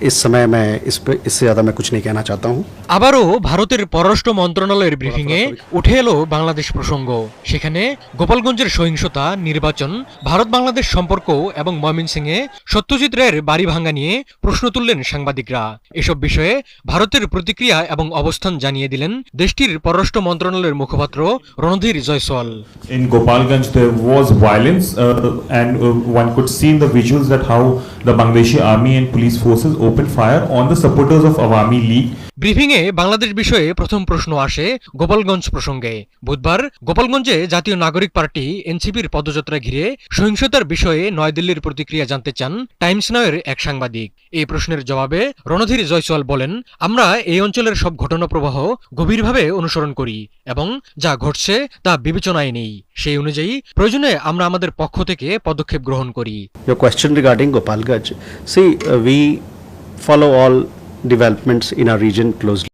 इस समय मैं इस पे इससे ज़्यादा मैं कुछ नहीं कहना चाहता हूँ আবারও ভারতের পররাষ্ট্র মন্ত্রণালয়ের ব্রিফিংয়ে উঠে এলো বাংলাদেশ প্রসঙ্গ সেখানে গোপালগঞ্জের সহিংসতা নির্বাচন ভারত বাংলাদেশ সম্পর্ক এবং ময়মনসিংহে সত্যজিৎ রায়ের বাড়ি ভাঙ্গা নিয়ে প্রশ্ন তুললেন সাংবাদিকরা এসব বিষয়ে ভারতের প্রতিক্রিয়া এবং অবস্থান জানিয়ে দিলেন দেশটির পররাষ্ট্র মন্ত্রণালয়ের মুখপাত্র Randhir Jaiswal In Gopalganj, there was violence, uh, and uh, one could see in the visuals that how the Bangladeshi army and police forces opened fire on the supporters of Awami League. ব্রিফিংয়ে বাংলাদেশ বিষয়ে প্রথম প্রশ্ন আসে গোপালগঞ্জ প্রসঙ্গে। বুধবার গোপালগঞ্জে জাতীয় নাগরিক পার্টি এনসিপির পদযাত্রা ঘিরে সহিংসতার বিষয়ে নয়াদিল্লির প্রতিক্রিয়া জানতে চান টাইমস নাওয়ের এক সাংবাদিক। এই প্রশ্নের জবাবে রণধীর জয়সওয়াল বলেন আমরা এই অঞ্চলের সব ঘটনা প্রবাহ গভীরভাবে অনুসরণ করি এবং যা ঘটছে তা বিবেচনায় নেই। সেই অনুযায়ী প্রয়োজনে আমরা আমাদের পক্ষ থেকে পদক্ষেপ গ্রহণ করি। Your question regarding Gopalganj, see, uh, we follow all developments in our region closely.